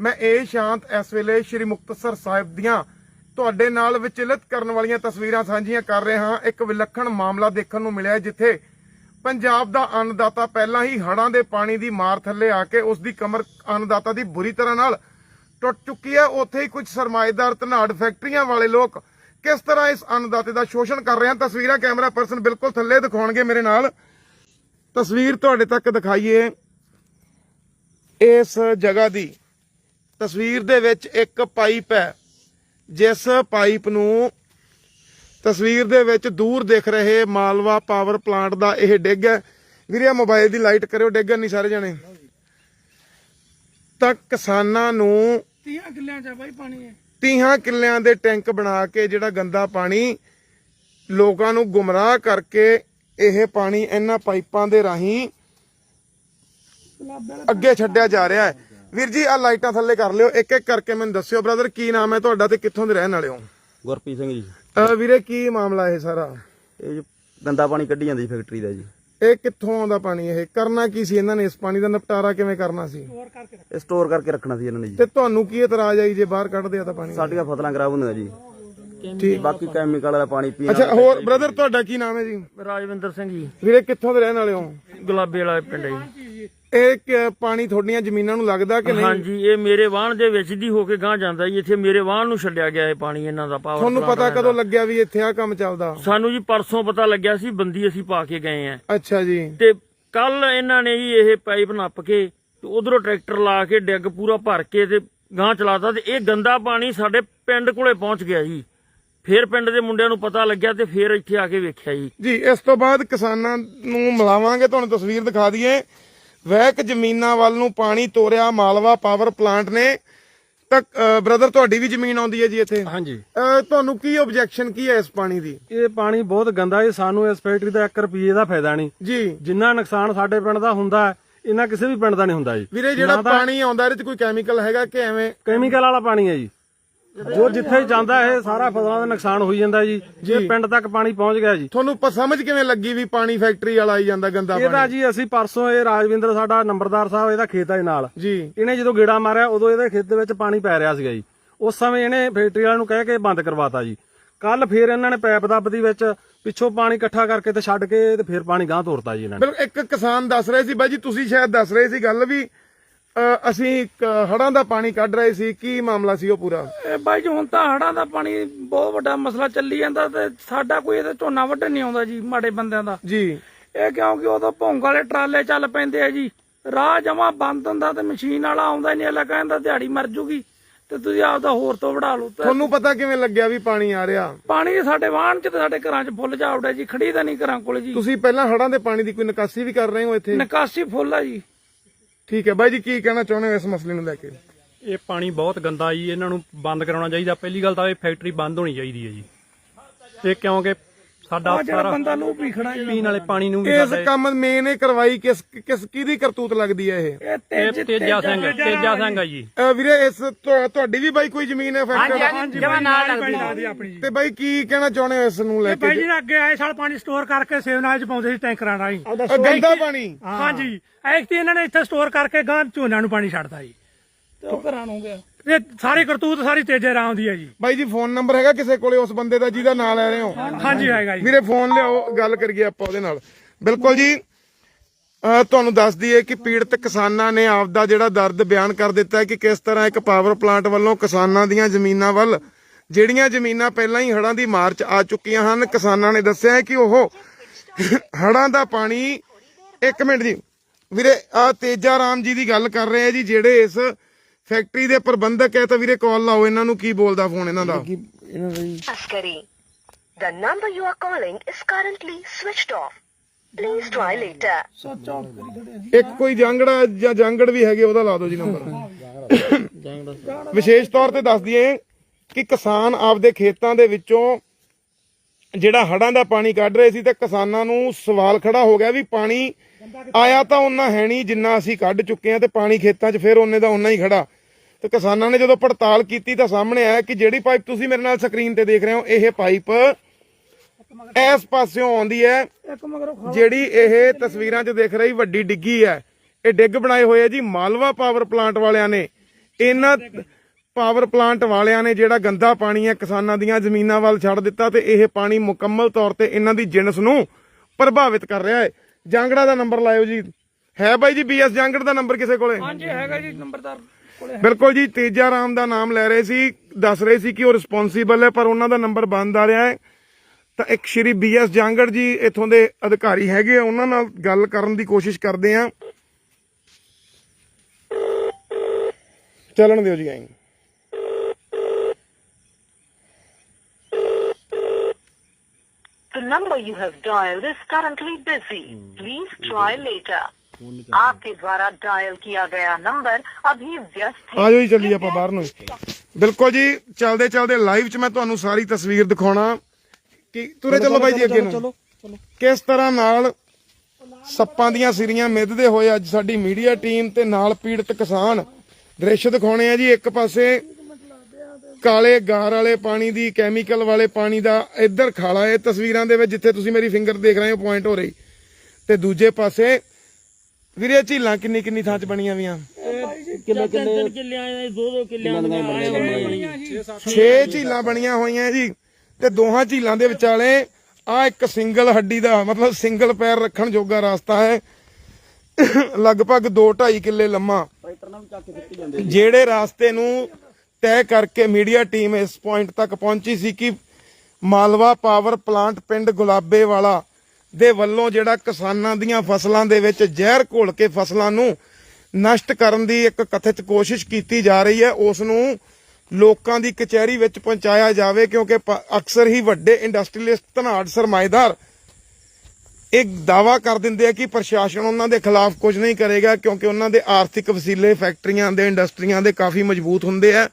ਮੈਂ ਇਹ ਸ਼ਾਂਤ ਇਸ ਵੇਲੇ ਸ਼੍ਰੀ ਮੁਕਤਸਰ ਸਾਹਿਬ ਦੀਆਂ ਤੁਹਾਡੇ ਨਾਲ ਵਿਚਲਿਤ ਕਰਨ ਵਾਲੀਆਂ ਤਸਵੀਰਾਂ ਸਾਂਝੀਆਂ ਕਰ ਰਿਹਾ ਹਾਂ। ਇੱਕ ਵਿਲੱਖਣ ਮਾਮਲਾ ਦੇਖਣ ਨੂੰ ਮਿਲਿਆ ਹੈ, ਜਿੱਥੇ ਪੰਜਾਬ ਦਾ ਅੰਨਦਾਤਾ ਪਹਿਲਾਂ ਹੀ ਹੜਾਂ ਦੇ ਪਾਣੀ ਦੀ ਮਾਰ ਥੱਲੇ ਆ ਕੇ ਉਸ ਦੀ ਕਮਰ ਅੰਨਦਾਤਾ ਦੀ ਬੁਰੀ ਤਰ੍ਹਾਂ ਨਾਲ ਟੁੱਟ ਚੁੱਕੀ ਹੈ। ਉੱਥੇ ਹੀ ਕੁਝ ਸਰਮਾਏਦਾਰ ਧਨਾੜ ਫੈਕਟਰੀਆਂ ਵਾਲੇ ਲੋਕ ਕਿਸ ਤਰ੍ਹਾਂ ਇਸ ਅੰਨਦਾਤੇ ਦਾ ਸ਼ੋਸ਼ਣ ਕਰ ਰਹੇ ਹਨ? ਤਸਵੀਰਾਂ ਕੈਮਰਾ ਪਰਸਨ ਬਿਲਕੁਲ ਥੱਲੇ ਦਿਖਾਉਣਗੇ ਮੇਰੇ ਨਾਲ। ਤਸਵੀਰ ਤੁਹਾਡੇ ਤੱਕ ਦਿਖਾਈਏ। ਇਸ ਜਗ੍ਹਾ ਦੀ ਤਸਵੀਰ ਦੇ ਵਿੱਚ ਇੱਕ ਪਾਈਪ ਹੈ। ਜਿਸ ਪਾਈਪ ਨੂੰ ਤਸਵੀਰ ਦੇ ਵਿੱਚ ਦੂਰ ਦਿਖ ਰਹੇ ਮਾਲਵਾ ਪਾਵਰ ਪਲਾਂਟ ਦਾ ਇਹ ਡਿੱਗ ਹੈ। ਵੀਰੇ ਮੋਬਾਈਲ ਦੀ ਲਾਈਟ ਕਰਿਓ ਡਿੱਗਣ ਨਹੀਂ ਸਾਰੇ ਜਣੇ। ਤਾਂ ਕਿਸਾਨਾਂ ਨੂੰ 30 ਕਿੱਲਿਆਂ ਚ ਬਾਈ ਪਾਣੀ ਹੈ 30 ਕਿੱਲਿਆਂ ਦੇ ਟੈਂਕ ਬਣਾ ਕੇ ਜਿਹੜਾ ਗੰਦਾ ਪਾਣੀ ਲੋਕਾਂ ਨੂੰ ਗੁੰਮਰਾਹ ਕਰਕੇ ਇਹ ਪਾਣੀ ਇਹਨਾਂ ਪਾਈਪਾਂ ਦੇ ਰਾਹੀਂ ਅੱਗੇ ਛੱਡਿਆ ਜਾ ਰਿਹਾ ਹੈ। ਵੀਰ ਜੀ ਆ ਲਾਈਟਾਂ ਥੱਲੇ ਕਰ ਲਿਓ ਇੱਕ ਇੱਕ ਕਰਕੇ ਮੈਨੂੰ ਦੱਸਿਓ। ਬ੍ਰਦਰ ਕੀ ਨਾਮ ਹੈ ਤੁਹਾਡਾ ਤੇ ਕਿੱਥੋਂ ਦੇ ਰਹਿਣ ਵਾਲੇ ਹੋ? ਗੁਰਪ੍ਰੀਤ ਸਿੰਘ ਜੀ। ਅਹ ਵੀਰੇ ਕੀ ਮਾਮਲਾ ਇਹ ਸਾਰਾ? ਇਹ ਜੋ ਗੰਦਾ ਪਾਣੀ ਕੱਢੀ ਜਾਂਦੀ ਫੈਕਟਰੀ ਦਾ ਜੀ। ਇਹ ਕਿੱਥੋਂ ਆਉਂਦਾ ਪਾਣੀ ਇਹ? ਕਰਨਾ ਕੀ ਸੀ ਇਹਨਾਂ ਨੇ? ਇਸ ਪਾਣੀ ਦਾ ਨਿਪਟਾਰਾ ਕਿਵੇਂ ਕਰਨਾ ਸੀ? ਇਹ ਸਟੋਰ ਕਰਕੇ ਰੱਖਣਾ ਸੀ ਇਹਨਾਂ ਨੇ ਜੀ। ਤੇ ਤੁਹਾਨੂੰ ਕੀ ਇਤਰਾਜ਼ ਆਈ ਜੇ ਬਾਹਰ ਕੱਢਦੇ ਆ ਤਾਂ ਪਾਣੀ? ਸਾਡੀਆਂ ਫਸਲਾਂ ਖਰਾਬ ਹੁੰਦੀਆਂ ਜੀ। ਠੀਕ। ਬਾਕੀ ਕੈਮੀਕਲ ਵਾਲਾ ਪਾਣੀ ਪੀਣਾ ਅੱਛਾ ਹੋਰ ਬ੍ਰਦਰ ਤੁਹਾਡਾ ਕੀ ਨਾਮ ਹੈ ਜੀ? ਰਾਜਵਿੰਦਰ ਸਿੰਘ ਜੀ। ਵੀਰੇ ਕਿੱਥੋਂ ਦੇ ਰਹਿਣ ਵਾਲੇ ਹੋ? ਗੁਲਾਬੇ ਵਾਲਾ ਪਿੰਡ ਹੈ ਜੀ। ਇਹ ਕਿ- ਪਾਣੀ ਤੁਹਾਡੀਆਂ ਜ਼ਮੀਨਾਂ ਨੂੰ ਲੱਗਦਾ ਕਿ ਨਹੀਂ? ਹਾਂਜੀ ਇਹ ਮੇਰੇ ਵਾਹਣ ਦੇ ਵਿੱਚ ਦੀ ਹੋ ਕੇ ਗਾਂ ਜਾਂਦਾ ਜੀ। ਇੱਥੇ ਮੇਰੇ ਵਾਹਣ ਨੂੰ ਛੱਡਿਆ ਗਿਆ ਇਹ ਪਾਣੀ ਇਹਨਾਂ ਦਾ ਪਾਵਰ ਤੁਹਾਨੂੰ ਪਤਾ ਕਦੋਂ। ਲੱਗਿਆ ਵੀ ਇੱਥੇ ਆ ਕੰਮ ਚੱਲਦਾ? ਸਾਨੂੰ ਜੀ ਪਰਸੋਂ ਪਤਾ ਲੱਗਿਆ ਸੀ ਬੰਦੀ ਅਸੀਂ ਪਾ ਕੇ ਗਏ ਆ। ਅੱਛਾ ਜੀ। ਤੇ ਕੱਲ ਇਹਨਾਂ ਨੇ ਜੀ ਇਹ ਪਾਈਪ ਨੱਪ ਕੇ ਤੇ ਉਧਰੋਂ ਟਰੈਕਟਰ ਲਾ ਕੇ ਡਿੱਗ ਪੂਰਾ ਭਰ ਕੇ ਤੇ ਗਾਂ ਚਲਾਤਾ ਤੇ ਇਹ ਗੰਦਾ ਪਾਣੀ ਸਾਡੇ ਪਿੰਡ ਕੋਲੇ ਪਹੁੰਚ ਗਿਆ ਜੀ। ਫੇਰ ਪਿੰਡ ਦੇ ਮੁੰਡਿਆਂ ਨੂੰ ਪਤਾ ਲੱਗਿਆ ਤੇ ਫੇਰ ਇੱਥੇ ਆ ਕੇ ਵੇਖਿਆ ਜੀ। ਜੀ ਇਸ ਤੋਂ ਬਾਅਦ ਕਿਸਾਨਾਂ ਨੂੰ ਮਿਲਾਵਾਂਗੇ ਤੁਹਾਨੂੰ ਤਸਵੀਰ ਦਿਖਾ ਦਈਏ। ਵਹਿਕ ਜ਼ਮੀਨਾਂ ਵੱਲ ਨੂੰ ਪਾਣੀ ਤੋਰਿਆ ਮਾਲਵਾ ਪਾਵਰ ਪਲਾਂਟ ਨੇ। ਤਾਂ ਬ੍ਰਦਰ ਤੁਹਾਡੀ ਵੀ ਜ਼ਮੀਨ ਆਉਂਦੀ ਹੈ ਜੀ ਇੱਥੇ? ਹਾਂਜੀ। ਤੁਹਾਨੂੰ ਕੀ ਆਬਜੈਕਸ਼ਨ ਕੀ ਹੈ ਇਸ ਪਾਣੀ ਦੀ? ਇਹ ਪਾਣੀ ਬਹੁਤ ਗੰਦਾ ਹੈ ਸਾਨੂੰ ਇਸ ਫੈਕਟਰੀ ਦਾ 1 ਰੁਪਏ ਦਾ ਫਾਇਦਾ ਨਹੀਂ। ਜੀ। ਜਿੰਨਾ ਨੁਕਸਾਨ ਸਾਡੇ ਪਿੰਡ ਦਾ ਹੁੰਦਾ ਹੈ ਇਹਨਾਂ ਕਿਸੇ ਵੀ ਪਿੰਡ ਦਾ ਨਹੀਂ ਹੁੰਦਾ ਜੀ। ਵੀਰੇ ਜਿਹੜਾ ਪਾਣੀ ਆਉਂਦਾ ਇਹਦੇ ਚ ਕੋਈ ਕੈਮੀਕਲ ਹੈਗਾ ਕਿ ਐਵੇਂ? ਕੈਮੀਕਲ ਵਾਲਾ ਪਾਣੀ ਹੈ ਜੀ। ਜੋ ਜਿੱਥੇ ਜਾਂਦਾ ਇਹ ਸਾਰਾ ਫਸਲਾਂ ਦਾ ਨੁਕਸਾਨ ਹੋਈ ਜਾਂਦਾ ਜੀ। ਜੇ ਪਿੰਡ ਤੱਕ ਪਾਣੀ ਪਹੁੰਚ ਗਿਆ ਜੀ। ਤੁਹਾਨੂੰ ਪ- ਸਮਝ ਕਿਵੇਂ ਲੱਗੀ ਵੀ ਪਾਣੀ ਫੈਕਟਰੀ ਵਾਲਾ ਆਈ ਜਾਂਦਾ ਗੰਦਾ ਇਹਦਾ ਪਾਣੀ? ਜੀ ਅਸੀਂ ਪਰਸੋਂ ਇਹ ਰਾਜਵਿੰਦਰ ਸਾਡਾ ਨੰਬਰਦਾਰ ਸਾਹਿਬ ਇਹਦਾ ਖੇਤ ਹੈ ਨਾਲ। ਜੀ। ਇਹਨੇ ਜਦੋਂ ਗੇੜਾ ਮਾਰਿਆ ਉਦੋਂ ਇਹਦੇ ਖੇਤ ਦੇ ਵਿੱਚ ਪਾਣੀ ਪੈ ਰਿਹਾ ਸੀਗਾ ਜੀ। ਉਸ ਸਮੇਂ ਇਹਨੇ ਫੈਕਟਰੀ ਵਾਲਿਆਂ ਨੂੰ ਕਹਿ ਕੇ ਬੰਦ ਕਰਵਾਤਾ ਜੀ। ਕੱਲ ਫੇਰ ਇਹਨਾਂ ਨੇ ਪੈਪ ਦੱਬਦੀ ਵਿੱਚ ਪਿੱਛੋਂ ਪਾਣੀ ਇਕੱਠਾ ਕਰਕੇ ਤੇ ਛੱਡ ਕੇ ਤੇ ਫੇਰ ਪਾਣੀ ਗਾਂ ਤੋਰਤਾ ਜੀ ਇਹਨਾਂ ਨੇ। ਬਿਲਕੁਲ ਇੱਕ ਕਿਸਾਨ ਦੱਸ ਰਹੇ ਸੀ ਬਾਈ ਜੀ ਤੁਸੀਂ ਸ਼ਾਇਦ ਦੱਸ ਰਹੇ ਸੀ ਗੱਲ ਵੀ ਅਸੀਂ ਹੜਾਂ ਦਾ ਪਾਣੀ ਕੱਢ ਰਹੇ ਸੀ। ਕੀ ਮਾਮਲਾ ਸੀ ਉਹ ਪੂਰਾ? ਇਹ ਬਾਈ ਜੀ ਹੁਣ ਤਾਂ ਹੜਾਂ ਦਾ ਪਾਣੀ ਬਹੁਤ ਵੱਡਾ ਮਸਲਾ ਚੱਲੀ ਜਾਂਦਾ ਤੇ ਸਾਡਾ ਕੋਈ ਇਹਦਾ ਝੋਨਾ ਵੱਢਣ ਨਹੀਂ ਆਉਂਦਾ ਜੀ ਮਾੜੇ ਬੰਦਿਆਂ ਦਾ। ਜੀ। ਇਹ ਕਿਉਂਕਿ ਉਦੋਂ ਭੌਂਗ ਵਾਲੇ ਟਰਾਲੇ ਚੱਲ ਪੈਂਦੇ ਆ ਜੀ। ਰਾਹ ਜਮਾ ਬੰਦ ਹੁੰਦਾ ਤੇ ਮਸ਼ੀਨ ਵਾਲਾ ਆਉਂਦਾ ਨਹੀਂ ਅਲਾ ਕਹਿੰਦਾ ਦਿਹਾੜੀ ਮਰ ਜੂਗੀ ਤੇ ਤੁਸੀਂ ਆਪਦਾ ਹੋਰ ਤੋਂ ਵੜਾ ਲਓ ਤੇ ਤੁਹਾਨੂੰ ਪਤਾ ਕਿਵੇਂ ਲੱਗਿਆ ਵੀ ਪਾਣੀ ਆ ਰਿਹਾ? ਪਾਣੀ ਸਾਡੇ ਵਾਹਣ ਚ ਤੇ ਸਾਡੇ ਘਰਾਂ ਚ ਫੁੱਲ ਜਾ ਉੜਿਆ ਜੀ ਖੜੀ ਦਾ ਨਹੀਂ ਘਰਾਂ ਕੋਲ ਜੀ। ਤੁਸੀਂ ਪਹਿਲਾਂ ਹੜਾਂ ਦੇ ਪਾਣੀ ਦੀ ਕੋਈ ਨਿਕਾਸੀ ਵੀ ਕਰ ਰਹੇ ਹੋ ਇੱਥੇ? ਨਿਕਾਸੀ ਫੁੱਲ ਆ ਜੀ। ਠੀਕ ਹੈ ਬਾਈ ਜੀ, ਕੀ ਕਹਿਣਾ ਚਾਹੁੰਦੇ ਹੋ ਇਸ ਮਸਲੇ ਨੂੰ ਲੈ ਕੇ? ਇਹ ਪਾਣੀ ਬਹੁਤ ਗੰਦਾ ਜੀ, ਇਹਨਾਂ ਨੂੰ ਬੰਦ ਕਰਾਉਣਾ ਚਾਹੀਦਾ। ਪਹਿਲੀ ਗੱਲ ਤਾਂ ਇਹ ਫੈਕਟਰੀ ਬੰਦ ਹੋਣੀ ਚਾਹੀਦੀ ਹੈ ਜੀ। ਇਹ ਕਿਉਂਕਿ ਸਾਡਾ ਆ ਜਿਹੜਾ ਬੰਦਾ ਲੂ ਪੀਖਣਾ ਜੀ ਪੀਣ ਵਾਲੇ ਪਾਣੀ ਨੂੰ ਵੀ ਇਸ ਸਾਡਾ ਕੰਮ ਮੇਨ ਇਹ ਕਰਵਾਈ ਕਿਸ ਕਿਸ ਕਿਹਦੀ ਕਰਤੂਤ ਲੱਗਦੀ ਹੈ ਇਹ? ਤੇਜ ਤੇਜਾ ਸਿੰਘ ਤੇਜਾ ਸਿੰਘ ਆ ਜੀ। ਅਹ ਵੀਰੇ ਇਸ ਤੁਹਾ- ਤੁਹਾਡੀ ਵੀ ਬਾਈ ਕੋਈ ਜ਼ਮੀਨ ਹੈ ਫੈਕਟਰੀ ਜਮਾ ਨਾਲ ਲੱਗਦੀ ਆਪਣੀ ਤੇ ਬਾਈ ਕੀ ਕਹਿਣਾ ਚਾਹੁੰਦੇ ਹੋ ਇਸ ਨੂੰ ਲੈ ਭਾਈ ਕੇ? ਜੀ ਅੱਗੇ ਆਏ ਸਾਲ ਪਾਣੀ ਸਟੋਰ ਕਰਕੇ ਸੇਵ ਨਾਲ ਚ ਪਾਉਂਦੇ ਸੀ ਟੈਂਕਰਾਂ ਨਾਲ ਹੀ ਅਹ ਗੰਦਾ ਪਾਣੀ? ਹਾਂਜੀ। ਐਕਤੀ ਇਹਨਾਂ ਨੇ ਇੱਥੇ ਸਟੋਰ ਕਰਕੇ ਗਾਂ ਝੋਨਾ ਨੂੰ ਪਾਣੀ ਛੱਡਦਾ ਜੀ। ਤੇ ਉਹ ਘਰਾਂ ਨੂੰ ਗਿਆ। ਇਹ ਸਾਰੀ ਕਰਤੂਤ ਸਾਰੀ ਤੇਜੇ ਰਾਮ ਦੀ ਹੈ ਜੀ। ਬਾਈ ਜੀ ਫੋਨ ਨੰਬਰ ਹੈਗਾ ਕਿਸੇ ਕੋਲੇ ਉਸ ਬੰਦੇ ਦਾ ਜਿਹਦਾ ਨਾਂ ਲੈ ਰਹੇ ਹੋ? ਹਾਂਜੀ ਹੈਗਾ ਜੀ। ਵੀਰੇ ਫੋਨ ਲਿਆਓ ਗੱਲ ਕਰੀਏ ਆਪਾਂ ਉਹਦੇ ਨਾਲ। ਬਿਲਕੁਲ ਜੀ ਤੁਹਾਨੂੰ ਦੱਸ ਦਈਏ ਕਿ ਪੀੜਤ ਕਿਸਾਨਾਂ ਨੇ ਆਪਦਾ ਜਿਹੜਾ ਦਰਦ ਬਿਆਨ ਕਰ ਦਿੱਤਾ ਕਿ ਕਿਸ ਤਰ੍ਹਾਂ ਇੱਕ ਪਾਵਰ ਪਲਾਂਟ ਵੱਲੋਂ ਕਿਸਾਨਾਂ ਦੀਆਂ ਜ਼ਮੀਨਾਂ ਵੱਲ ਜਿਹੜੀਆਂ ਜ਼ਮੀਨਾਂ ਪਹਿਲਾਂ ਹੀ ਹੜ੍ਹਾਂ ਦੀ ਮਾਰ 'ਚ ਆ ਚੁੱਕੀਆਂ ਹਨ ਕਿਸਾਨਾਂ ਨੇ ਦੱਸਿਆ ਹੈ ਕਿ ਉਹ ਹੜ੍ਹਾਂ ਦਾ ਪਾਣੀ ਇੱਕ ਮਿੰਟ ਜੀ। ਵੀਰੇ ਆ ਤੇਜਾ ਰਾਮ ਜੀ ਦੀ ਗੱਲ ਕਰ ਰਹੇ ਆ ਜੀ ਜਿਹੜੇ ਇਸ ਫੈਕਟਰੀ ਦੇ ਪ੍ਰਬੰਧਕ ਹੈ ਤਾਂ ਵੀਰੇ ਕਾਲ ਲਾਓ ਇਹਨਾਂ ਨੂੰ ਕੀ ਬੋਲਦਾ ਫੋਨ ਇਹਨਾਂ ਦਾ Askari. The number you are calling is currently switched off. Please try later. ਇੱਕ ਕੋਈ ਜਾਂਗੜਾ ਜਾਂ ਜਾਂਗੜ ਵੀ ਹੈਗੇ ਉਹਦਾ ਲਾ ਦਿਓ ਜੀ ਨੰਬਰ ਵਿਸ਼ੇਸ਼ ਤੌਰ ਤੇ ਦੱਸ ਦਈਏ ਕਿ ਕਿਸਾਨ ਆਪਦੇ ਖੇਤਾਂ ਦੇ ਵਿੱਚੋਂ ਜਿਹੜਾ ਹੜਾਂ ਦਾ ਪਾਣੀ ਕੱਢ ਰਹੇ ਸੀ ਤੇ ਕਿਸਾਨਾਂ ਨੂੰ ਸਵਾਲ ਖੜਾ ਹੋ ਗਿਆ ਵੀ ਪਾਣੀ ਆਇਆ ਤਾਂ ਉਹਨਾਂ ਹੈ ਨਹੀਂ ਜਿੰਨਾ ਅਸੀਂ ਕੱਢ ਚੁੱਕੇ ਆ ਤੇ ਪਾਣੀ ਖੇਤਾਂ 'ਚ ਫਿਰ ਉਹਨੇ ਦਾ ਉਹਨਾਂ ਹੀ ਖੜਾ ਤੇ ਕਿਸਾਨਾਂ ਨੇ ਜਦੋਂ ਪੜਤਾਲ ਕੀਤੀ ਤਾਂ ਸਾਹਮਣੇ ਆਇਆ ਕਿ ਜਿਹੜੀ ਪਾਈਪ ਤੁਸੀਂ ਮੇਰੇ ਨਾਲ ਸਕਰੀਨ ਤੇ ਦੇਖ ਰਹੇ ਹੋ ਇਹ ਪਾਈਪ ਇਸ ਪਾਸਿਓਂ ਆਉਂਦੀ ਹੈ। ਜਿਹੜੀ ਇਹ ਤਸਵੀਰਾਂ 'ਚ ਦੇਖ ਰਹੀ ਵੱਡੀ ਡਿੱਗੀ ਹੈ। ਇਹ ਡਿੱਗ ਬਣਾਏ ਹੋਏ ਆ ਜੀ ਮਾਲਵਾ ਪਾਵਰ ਪਲਾਂਟ ਵਾਲਿਆਂ ਨੇ। ਇਹਨਾਂ ਪਾਵਰ ਪਲਾਂਟ ਵਾਲਿਆਂ ਨੇ ਜਿਹੜਾ ਗੰਦਾ ਪਾਣੀ ਹੈ ਕਿਸਾਨਾਂ ਦੀਆਂ ਜ਼ਮੀਨਾਂ ਵੱਲ ਛੱਡ ਦਿੱਤਾ ਤੇ ਇਹ ਪਾਣੀ ਮੁਕੰਮਲ ਤੌਰ ਤੇ ਇਹਨਾਂ ਦੀ ਜਿਣਸ ਨੂੰ ਪ੍ਰਭਾਵਿਤ ਕਰ ਰਿਹਾ ਹੈ। ਜਾਂਗੜਾ ਦਾ ਨੰਬਰ ਲਾਇਓ ਜੀ। ਹੈ ਬਾਈ ਜੀ ਬੀਐਸ ਜਾਂਗੜ ਦਾ ਨੰਬਰ ਕਿਸੇ ਕੋਲੇ? ਹਾਂਜੀ ਹੈਗਾ ਜੀ ਨੰਬਰਦਾਰ। ਕੋਲੇ ਬਿਲਕੁਲ ਜੀ ਤੇਜਾ ਰਾਮ ਦਾ ਨਾਮ ਲੈ ਰਹੇ ਸੀ ਦੱਸ ਰਹੇ ਸੀ ਕਿ ਉਹ ਰਿਸਪੌਂਸੀਬਲ ਹੈ ਪਰ ਉਹਨਾਂ ਦਾ ਨੰਬਰ ਬੰਦ ਆ ਰਿਹਾ ਹੈ। ਤਾਂ ਇੱਕ ਸ਼੍ਰੀ ਬੀਐਸ ਜਾਂਗੜ ਜੀ ਇਥੋਂ ਦੇ ਅਧਿਕਾਰੀ ਹੈਗੇ ਆ ਉਹਨਾਂ ਨਾਲ ਗੱਲ ਕਰਨ ਦੀ ਕੋਸ਼ਿਸ਼ ਕਰਦੇ ਆ ਚੱਲਣ ਦਿਓ ਜੀ ਆਈ The number you have dialed is currently busy. Please try later. आपके द्वारा डायल किया गया नंबर अभी व्यस्त है ਆ ਜਾਓ ਜੀ ਚੱਲੀ ਆਪਾਂ ਬਾਹਰ ਨੂੰ ਬਿਲਕੁਲ ਜੀ ਚੱਲਦੇ ਚੱਲਦੇ ਲਾਈਵ 'ਚ ਮੈਂ ਤੁਹਾਨੂੰ ਸਾਰੀ ਤਸਵੀਰ ਦਿਖਾਉਣਾ ਕਿ ਤੁਰੇ ਚੱਲੋ ਬਾਈ ਜੀ ਅੱਗੇ ਨੂੰ ਕਿਸ ਤਰ੍ਹਾਂ ਨਾਲ ਸੱਪਾਂ ਦੀਆਂ ਸਿਰੀਆਂ ਮਿੱਧਦੇ ਹੋਏ ਅੱਜ ਸਾਡੀ ਮੀਡੀਆ ਟੀਮ ਤੇ ਨਾਲ ਪੀੜਤ ਕਿਸਾਨ ਦ੍ਰਿਸ਼ ਦਿਖਾਉਣੇ ਆ ਜੀ ਇੱਕ ਪਾਸੇ ਕਾਲੇ ਗਾਰ ਵਾਲੇ ਪਾਣੀ ਦੀ ਕੈਮੀਕਲ ਵਾਲੇ ਪਾਣੀ ਦਾ ਇੱਧਰ ਖਾਲਾ ਇਹ ਤਸਵੀਰਾਂ ਦੇ ਵਿੱਚ ਜਿੱਥੇ ਤੁਸੀਂ ਮੇਰੀ ਫਿੰਗਰ ਦੇਖ ਰਹੇ ਹੋ ਪੁਆਇੰਟ ਹੋ ਰਹੀ ਤੇ ਦੂਜੇ ਪਾਸੇ ਵੀਰੇ ਝੀਲਾਂ ਕਿੰਨੀ ਕਿੰਨੀ ਥਾਂ 'ਚ ਬਣੀਆਂ ਵੀਆਂ? ਕਿੱਲੇ ਕਿੱਲੇ ਕਿੱਲਿਆਂ ਦੇ ਦੋ ਦੋ ਕਿੱਲਿਆਂ ਦੀਆਂ ਬਣੀਆਂ 6 ਝੀਲਾਂ ਬਣੀਆਂ ਹੋਈਆਂ ਜੀ ਤੇ ਦੋਹਾਂ ਝੀਲਾਂ ਦੇ ਵਿਚਾਲੇ ਆ ਇੱਕ ਸਿੰਗਲ ਹੱਡੀ ਦਾ ਮਤਲਬ ਸਿੰਗਲ ਪੈਰ ਰੱਖਣ ਜੋਗਾ ਰਸਤਾ ਹੈ। ਲਗਭਗ 2.5 ਕਿੱਲੇ ਲੰਮਾ। ਜਿਹੜੇ ਰਾਸਤੇ ਨੂੰ ਤੈਅ ਕਰਕੇ ਮੀਡੀਆ ਟੀਮ ਇਸ ਪੁਆਇੰਟ ਤੱਕ ਪਹੁੰਚੀ ਸੀ ਕਿ ਮਾਲਵਾ ਪਾਵਰ ਪਲਾਂਟ ਪਿੰਡ ਗੁਲਾਬੇ ਵਾਲਾ ਦੇ ਵੱਲੋਂ ਜਿਹੜਾ ਕਿਸਾਨਾਂ ਦੀਆਂ ਫਸਲਾਂ ਦੇ ਵਿੱਚ ਜ਼ਹਿਰ ਘੋਲ ਕੇ ਫਸਲਾਂ ਨੂੰ ਨਸ਼ਟ ਕਰਨ ਦੀ ਇੱਕ ਕਥਿਤ ਕੋਸ਼ਿਸ਼ ਕੀਤੀ ਜਾ ਰਹੀ ਹੈ, ਉਸ ਨੂੰ ਲੋਕਾਂ ਦੀ ਕਚਹਿਰੀ ਵਿੱਚ ਪਹੁੰਚਾਇਆ ਜਾਵੇ, ਕਿਉਂਕਿ ਅਕਸਰ ਹੀ ਵੱਡੇ ਇੰਡਸਟਰੀਲਿਸਟ ਧਨਾੜ ਸਰਮਾਏਦਾਰ ਇੱਕ ਦਾਵਾ ਕਰ ਦਿੰਦੇ ਆ ਕਿ ਪ੍ਰਸ਼ਾਸਨ ਉਹਨਾਂ ਦੇ ਖਿਲਾਫ ਕੁਝ ਨਹੀਂ ਕਰੇਗਾ, ਕਿਉਂਕਿ ਉਹਨਾਂ ਦੇ ਆਰਥਿਕ ਵਸੀਲੇ ਫੈਕਟਰੀਆਂ ਦੇ, ਇੰਡਸਟਰੀਆਂ ਦੇ ਕਾਫੀ ਮਜ਼ਬੂਤ ਹੁੰਦੇ ਆ।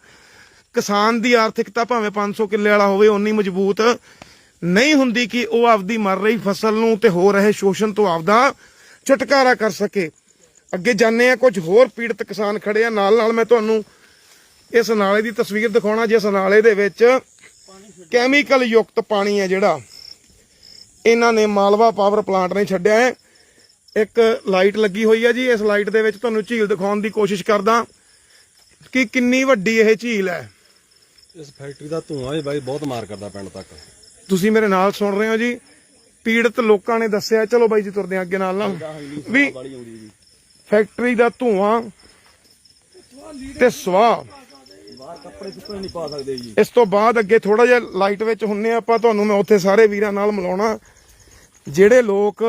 ਕਿਸਾਨ ਦੀ ਆਰਥਿਕਤਾ ਭਾਵੇਂ 500 ਕਿੱਲੇ ਵਾਲਾ ਹੋਵੇ ਉਨੀ ਮਜ਼ਬੂਤ ਨਹੀਂ ਹੁੰਦੀ ਕਿ ਉਹ ਆਪਦੀ ਮਰ ਰਹੀ ਫਸਲ ਨੂੰ ਤੇ ਹੋ ਰਹੇ ਸ਼ੋਸ਼ਣ ਤੋਂ ਆਪਦਾ ਛੁਟਕਾਰਾ ਕਰ ਸਕੇ। ਅੱਗੇ ਜਾਣੇ ਆ ਕੁਝ ਹੋਰ ਪੀੜਤ ਕਿਸਾਨ ਖੜੇ ਆ। ਨਾਲ ਨਾਲ ਮੈਂ ਤੁਹਾਨੂੰ ਇਸ ਨਾਲੇ ਦੀ ਤਸਵੀਰ ਦਿਖਾਉਣਾ, ਜਿਸ ਨਾਲੇ ਦੇ ਵਿੱਚ ਕੈਮੀਕਲ ਯੁਕਤ ਪਾਣੀ ਹੈ ਜਿਹੜਾ। ਇਹਨਾਂ ਨੇ ਮਾਲਵਾ ਪਾਵਰ ਪਲਾਂਟ ਨੇ ਛੱਡਿਆ ਹੈ। ਇੱਕ ਲਾਈਟ ਲੱਗੀ ਹੋਈ ਹੈ ਜੀ। ਇਸ ਲਾਈਟ ਦੇ ਵਿੱਚ ਤੁਹਾਨੂੰ ਝੀਲ ਦਿਖਾਉਣ ਦੀ ਕੋਸ਼ਿਸ਼ ਕਰਦਾ ਕਿ ਕਿੰਨੀ ਵੱਡੀ ਇਹ ਝੀਲ ਹੈ। ਇਸ ਫੈਕਟਰੀ ਦਾ ਧੂਆਂ ਵੀ ਬਾਈ ਬਹੁਤ ਮਾਰ ਕਰਦਾ ਪਿੰਡ ਤੱਕ। ਤੁਸੀਂ ਮੇਰੇ ਨਾਲ ਸੁਣ ਰਹੇ ਹੋ ਜੀ। ਪੀੜਤ ਲੋਕਾਂ ਨੇ ਦੱਸਿਆ ਚਲੋ ਬਾਈ ਜੀ ਤੁਰਦੇ ਅੱਗੇ ਨਾਲ ਨਾਲ ਵੀ ਫੈਕਟਰੀ ਦਾ ਧੂਆਂ ਤੇ ਸਵਾਹ। ਕੱਪੜੇ ਸੁੱਕਣੇ ਨਹੀਂ ਪਾ ਸਕਦੇ ਜੀ। ਇਸ ਤੋਂ ਬਾਅਦ ਅੱਗੇ ਥੋੜਾ ਜਿਹਾ ਲਾਈਟ ਵਿੱਚ ਹੁੰਨੇ ਆਪਾਂ ਤੁਹਾਨੂੰ ਮੈਂ ਉੱਥੇ ਸਾਰੇ ਵੀਰਾਂ ਨਾਲ ਮਿਲਾਉਣਾ। ਜਿਹੜੇ ਲੋਕ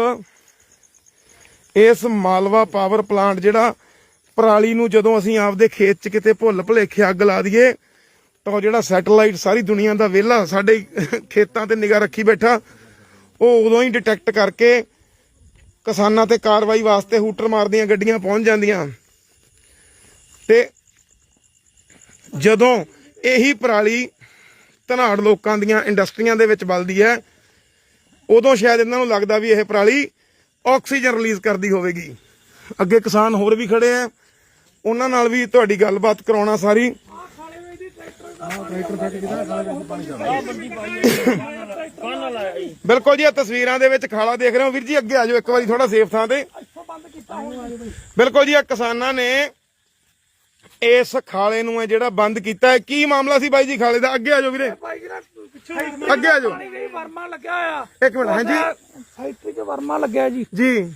ਇਸ ਮਾਲਵਾ ਪਾਵਰ ਪਲਾਂਟ ਜਿਹੜਾ ਪਰਾਲੀ ਨੂੰ ਜਦੋਂ ਅਸੀਂ ਆਪਦੇ ਖੇਤ 'ਚ ਕਿਤੇ ਭੁੱਲ ਭੁਲੇਖੇ ਅੱਗ ਲਾ ਦਈਏ ਤਾਂ ਉਹ ਜਿਹੜਾ ਸੈਟਲਾਈਟ ਸਾਰੀ ਦੁਨੀਆ ਦਾ ਵਿਹਲਾ ਸਾਡੇ ਖੇਤਾਂ ਤੇ ਨਿਗਾਹ ਰੱਖੀ ਬੈਠਾ, ਉਹ ਉਦੋਂ ਹੀ ਡਿਟੈਕਟ ਕਰਕੇ ਕਿਸਾਨਾਂ ਤੇ ਕਾਰਵਾਈ ਵਾਸਤੇ ਹੂਟਰ ਮਾਰਦੀਆਂ, ਗੱਡੀਆਂ ਪਹੁੰਚ ਜਾਂਦੀਆਂ। ਤੇ ਜਦੋਂ ਇਹੀ ਪਰਾਲੀ ਧਨਾੜ ਲੋਕਾਂ ਦੀਆਂ ਇੰਡਸਟਰੀਆਂ ਦੇ ਵਿੱਚ ਬਲਦੀ ਹੈ, ਉਦੋਂ ਸ਼ਾਇਦ ਇਹਨਾਂ ਨੂੰ ਲੱਗਦਾ ਵੀ ਇਹ ਪਰਾਲੀ ਆਕਸੀਜਨ ਰਿਲੀਜ਼ ਕਰਦੀ ਹੋਵੇਗੀ। ਅੱਗੇ ਕਿਸਾਨ ਹੋਰ ਵੀ ਖੜੇ ਆ, ਉਹਨਾਂ ਨਾਲ ਵੀ ਤੁਹਾਡੀ ਗੱਲਬਾਤ ਕਰਾਉਣਾ ਸਾਰੀ। ਬਿਲਕੁਲ ਜੀ ਇਹ ਤਸਵੀਰਾਂ ਦੇ ਵਿੱਚ ਖਾਲਾ ਦੇਖ ਰਹੇ ਹੋ। ਵੀਰ ਜੀ ਅੱਗੇ ਆ ਜਾਓ ਇੱਕ ਵਾਰੀ ਥੋੜਾ ਸੇਫ ਥਾਂ ਤੇ। ਬਿਲਕੁਲ ਜੀ ਇਹ ਕਿਸਾਨਾਂ ਨੇ ਇਸ ਖਾਲੇ ਨੂੰ ਹੈ ਜਿਹੜਾ ਬੰਦ ਕੀਤਾ ਹੈ ਕੀ ਮਾਮਲਾ ਸੀ ਬਾਈ ਜੀ ਖਾਲੇ ਦਾ? ਅੱਗੇ ਆ ਜਾਓ ਵੀਰੇ। ਅੱਗੇ ਆ ਜਾਓ। ਵਰਮਾ ਲੱਗਿਆ ਆ ਇੱਕ ਮਿੰਟ ਹਾਂਜੀ। ਫੈਕਟਰੀ 'ਚ ਵਰਮਾ ਲੱਗਿਆ ਜੀ। ਜੀ।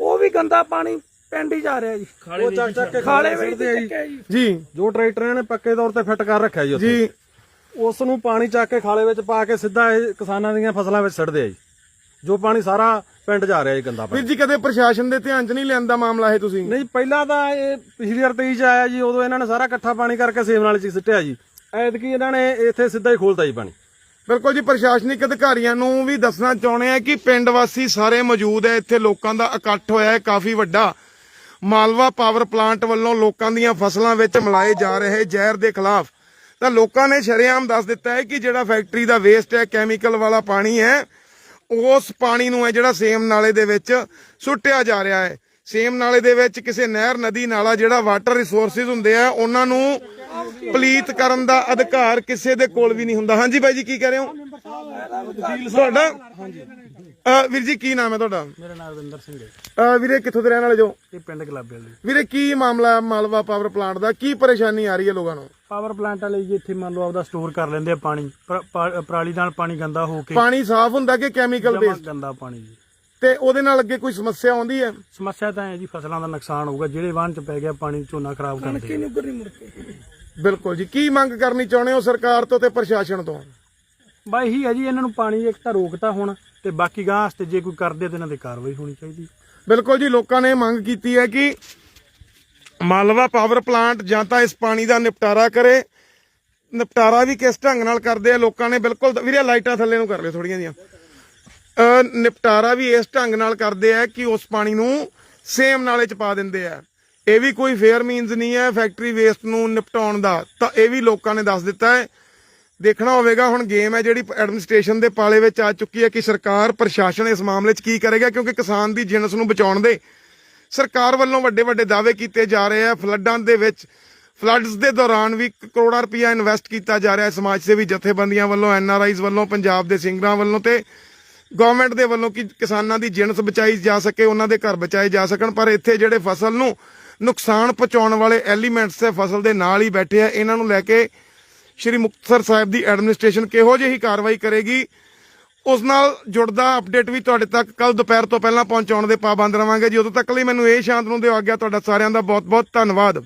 ਉਹ ਵੀ ਗੰਦਾ ਪਾਣੀ ਪਿੰਡ ਹੀ ਜਾ ਰਿਹਾ ਜੀ। ਉਹ ਚੱਕ ਚੱਕ ਕੇ ਖਾਲੇ ਖਾਲੇ ਵਿੱਚ ਸਿੱਟਦੇ ਆ ਜੀ ਚੱਕਿਆ ਜੀ। ਜੀ ਜੋ ਟਰੈਕਟਰ ਨੇ ਪੱਕੇ ਤੌਰ ਤੇ ਫਿੱਟ ਕਰ ਰੱਖਿਆ ਜੀ ਉੱਥੇ। ਜੀ। ਉਸ ਨੂੰ ਪਾਣੀ ਚੱਕ ਕੇ ਖਾਲੇ ਵਿੱਚ ਪਾ ਕੇ ਸਿੱਧਾ ਇਹ ਕਿਸਾਨਾਂ ਦੀਆਂ ਫਸਲਾਂ ਵਿੱਚ ਸਿੱਟਦੇ ਆ ਜੀ। ਜੋ ਪਾਣੀ ਸਾਰਾ ਪਿੰਡ ਜਾ ਰਿਹਾ ਜੀ ਗੰਦਾ ਵੀਰ ਪਾਣੀ ਜੀ ਕਦੇ ਪ੍ਰਸ਼ਾਸਨ ਦੇ ਧਿਆਨ 'ਚ ਨਹੀਂ ਲਿਆਂਦਾ ਮਾਮਲਾ ਇਹ ਤੁਸੀਂ? ਨਹੀਂ ਪਹਿਲਾਂ ਤਾਂ ਇਹ ਪਿਛਲੀ ਵਾਰ 23 ਚ ਆਇਆ ਜੀ ਉਦੋਂ ਇਹਨਾਂ ਨੇ ਸਾਰਾ ਇਕੱਠਾ ਪਾਣੀ ਕਰਕੇ ਸੇਮ ਨਾਲੇ ਚ ਸਿੱਟਿਆ ਜੀ। ਐਤਕੀ ਇਹਨਾਂ ਨੇ ਇੱਥੇ ਸਿੱਧਾ ਹੀ ਖੋਲਤਾ ਜੀ ਪਾਣੀ। ਬਿਲਕੁਲ ਜੀ ਪ੍ਰਸ਼ਾਸਨਿਕ ਅਧਿਕਾਰੀਆਂ ਨੂੰ ਵੀ ਦੱਸਣਾ ਚਾਹੁੰਦੇ ਆ ਕਿ ਪਿੰਡ ਵਾਸੀ ਸਾਰੇ ਮੌਜੂਦ ਹੈ ਇੱਥੇ ਲੋਕਾਂ ਦਾ ਇਕੱਠ ਹੋਇਆ ਹੈ ਕਾਫੀ ਵੱਡਾ। ਮਾਲਵਾ ਪਾਵਰ ਪਲਾਂਟ ਵੱਲੋਂ ਲੋਕਾਂ ਦੀਆਂ ਫਸਲਾਂ ਵਿੱਚ ਮਿਲਾਏ ਜਾ ਰਹੇ ਜ਼ਹਿਰ ਦੇ ਖਿਲਾਫ। ਤਾਂ ਲੋਕਾਂ ਨੇ ਸ਼ਰੇਆਮ ਦੱਸ ਦਿੱਤਾ ਹੈ ਕਿ ਜਿਹੜਾ ਫੈਕਟਰੀ ਦਾ ਵੇਸਟ ਹੈ ਕੈਮੀਕਲ ਵਾਲਾ ਪਾਣੀ ਹੈ ਉਸ ਪਾਣੀ ਨੂੰ ਹੈ ਜਿਹੜਾ ਸੇਮ ਨਾਲੇ ਦੇ ਵਿੱਚ ਸੁੱਟਿਆ ਜਾ ਰਿਹਾ ਹੈ। ਸੇਮ ਨਾਲੇ ਦੇ ਵਿੱਚ ਕਿਸੇ ਨਹਿਰ ਨਦੀ ਨਾਲਾ ਜਿਹੜਾ ਵਾਟਰ ਰਿਸੋਰਸਿਸ ਹੁੰਦੇ ਆ ਉਹਨਾਂ ਨੂੰ ਪਲੀਤ ਕਰਨ ਦਾ ਅਧਿਕਾਰ ਕਿਸੇ ਦੇ ਕੋਲ ਵੀ ਨਹੀਂ ਹੁੰਦਾ। ਹਾਂਜੀ ਬਾਈ ਜੀ ਕੀ ਕਹਿ ਰਹੇ ਹੋ? ਤੁਹਾਡਾ? ਅਹ ਵੀਰ ਜੀ ਕੀ ਨਾਮ ਹੈ ਤੁਹਾਡਾ? ਮੇਰਾ ਨਾਮ ਰਵਿੰਦਰ ਸਿੰਘ ਹੈ ਅਹ ਵੀਰੇ ਕਿੱਥੋਂ ਦੇ ਰਹਿਣ ਵਾਲੇ ਜੋ? ਇਹ ਪਿੰਡ ਕਲਾਬੇ ਵਾਲੀ। ਵੀਰੇ ਕੀ ਮਾਮਲਾ ਹੈ ਮਾਲਵਾ ਪਾਵਰ ਪਲਾਂਟ ਦਾ? ਕੀ ਪਰੇਸ਼ਾਨੀ ਆ ਰਹੀ ਹੈ ਲੋਕਾਂ ਨੂੰ? ਪਾਵਰ ਪਲਾਂਟ ਵਾਲੇ ਜੀ ਇੱਥੇ ਮੰਨ ਲਓ ਆਪਦਾ ਸਟੋਰ ਕਰ ਲੈਂਦੇ ਆ ਪਾਣੀ। ਪਰ- ਪਾ- ਪਰਾਲੀ ਨਾਲ ਪਾਣੀ ਗੰਦਾ ਹੋ ਕੇ। ਪਾਣੀ ਸਾਫ਼ ਹੁੰਦਾ ਕਿ ਕੈਮੀਕਲ ਜਮਾਂ ਬੇਸਡ ਗੰਦਾ ਪਾਣੀ ਜੀ। ਤੇ ਉਹਦੇ ਨਾਲ ਅੱਗੇ ਕੋਈ ਸਮੱਸਿਆ ਆਉਂਦੀ ਹੈ? ਸਮੱਸਿਆ ਤਾਂ ਹੈ ਜੀ ਫਸਲਾਂ ਦਾ ਨੁਕਸਾਨ ਹੋਊਗਾ। ਜਿਹੜੇ ਵਾਹਨ ਚ ਪੈ ਗਿਆ ਪਾਣੀ ਝੋਨਾ ਖਰਾਬ ਕਰਦੇ ਆ। ਬਿਲਕੁਲ ਜੀ। ਕੀ ਮੰਗ ਕਰਨੀ ਚਾਹੁੰਦੇ ਹੋ ਸਰਕਾਰ ਤੋਂ ਤੇ ਪ੍ਰਸ਼ਾਸਨ ਤੋਂ? ਬਾ ਇਹੀ ਹੈ ਜੀ ਇਹਨਾਂ ਨੂੰ ਪਾਣੀ ਇੱਕ ਤਾਂ ਰੋਕਤਾ ਹੁਣ। ਤੇ ਬਾਕੀ ਗਾਂ ਵਾਸਤੇ ਜੇ ਕੋਈ ਕਰਦੇ ਤੇ ਇਹਨਾਂ ਦੀ ਕਾਰਵਾਈ ਹੋਣੀ ਚਾਹੀਦੀ। ਬਿਲਕੁਲ ਜੀ ਲੋਕਾਂ ਨੇ ਮੰਗ ਕੀਤੀ ਹੈ ਕਿ ਮਾਲਵਾ ਪਾਵਰ ਪਲਾਂਟ ਜਾਂ ਤਾਂ ਇਸ ਪਾਣੀ ਦਾ ਨਿਪਟਾਰਾ ਕਰੇ। ਨਿਪਟਾਰਾ ਵੀ ਕਿਸ ਢੰਗ ਨਾਲ ਕਰਦੇ ਆ ਲੋਕਾਂ ਨੇ ਬਿਲਕੁਲ ਵੀਰੇ ਲਾਈਟਾਂ ਥੱਲੇ ਨੂੰ ਕਰ ਲਿਓ ਥੋੜੀਆਂ ਜੀਆਂ ਅ, ਨਿਪਟਾਰਾ ਵੀ ਇਸ ਢੰਗ ਨਾਲ ਕਰਦੇ ਆ ਕਿ ਉਸ ਪਾਣੀ ਨੂੰ ਸੇਮ ਨਾਲੇ ਚ ਪਾ ਦਿੰਦੇ ਆ। ਇਹ ਵੀ ਕੋਈ ਫੇਅਰ ਮੀਨਸ ਨਹੀਂ ਹੈ ਫੈਕਟਰੀ ਵੇਸਟ ਨੂੰ ਨਿਪਟਾਉਣ ਦਾ। ਤਾਂ ਇਹ ਵੀ ਲੋਕਾਂ ਨੇ ਦੱਸ ਦਿੱਤਾ ਹੈ ਦੇਖਣਾ ਹੋਵੇਗਾ ਹੁਣ ਗੇਮ ਹੈ ਜਿਹੜੀ ਐਡਮਿਨਿਸਟ੍ਰੇਸ਼ਨ ਦੇ ਪਾਲੇ ਵਿੱਚ ਆ ਚੁੱਕੀ ਹੈ ਕਿ ਸਰਕਾਰ, ਪ੍ਰਸ਼ਾਸਨ ਇਸ ਮਾਮਲੇ 'ਚ ਕੀ ਕਰੇਗਾ ਕਿਉਂਕਿ ਕਿਸਾਨ ਦੀ ਜਿਣਸ ਨੂੰ ਬਚਾਉਣ ਦੇ ਸਰਕਾਰ ਵੱਲੋਂ ਵੱਡੇ ਵੱਡੇ ਦਾਅਵੇ ਕੀਤੇ ਜਾ ਰਹੇ ਆ। ਫਲੱਡਾਂ ਦੇ ਵਿੱਚ ਫਲੱਡਸ ਦੇ ਦੌਰਾਨ ਵੀ ਕਰੋੜਾਂ ਰੁਪਇਆ ਇਨਵੈਸਟ ਕੀਤਾ ਜਾ ਰਿਹਾ ਹੈ ਸਮਾਜ ਸੇਵੀ ਜਥੇਬੰਦੀਆਂ ਵੱਲੋਂ, ਐੱਨ ਆਰ ਆਈਜ਼ ਵੱਲੋਂ, ਪੰਜਾਬ ਦੇ ਸਿੰਗਰਾਂ ਵੱਲੋਂ ਤੇ ਗਵਰਨਮੈਂਟ ਦੇ ਵੱਲੋਂ ਕਿ ਕਿਸਾਨਾਂ ਦੀ ਜਿਣਸ ਬਚਾਈ ਜਾ ਸਕੇ, ਉਹਨਾਂ ਦੇ ਘਰ ਬਚਾਏ ਜਾ ਸਕਣ। ਪਰ ਇੱਥੇ ਜਿਹੜੇ ਫਸਲ ਨੂੰ ਨੁਕਸਾਨ ਪਹੁੰਚਾਉਣ ਵਾਲੇ ਐਲੀਮੈਂਟਸ ਹੈ, ਫਸਲ ਦੇ ਨਾਲ ਹੀ ਬੈਠੇ ਆ। ਇਹਨਾਂ ਨੂੰ ਲੈ ਕੇ ਸ਼੍ਰੀ ਮੁਕਤਸਰ ਸਾਹਿਬ ਦੀ ਐਡਮਿਨਿਸਟ੍ਰੇਸ਼ਨ ਕਿਹੋ ਜਿਹੀ ਕਾਰਵਾਈ ਕਰੇਗੀ? ਉਸ ਨਾਲ ਜੁੜਦਾ ਅਪਡੇਟ ਵੀ ਤੁਹਾਡੇ ਤੱਕ ਕੱਲ ਦੁਪਹਿਰ ਤੋਂ ਪਹਿਲਾਂ ਪਹੁੰਚਾਉਣ ਦੇ ਪਾਬੰਦ ਰਵਾਂਗੇ ਜੀ। ਉਦੋਂ ਤੱਕ ਲਈ ਮੈਨੂੰ ਇਹ ਸ਼ਾਂਤ ਨੂੰ ਦਿਓ। ਆਗਿਆ ਤੁਹਾਡਾ ਸਾਰਿਆਂ ਦਾ ਬਹੁਤ ਬਹੁਤ ਧੰਨਵਾਦ।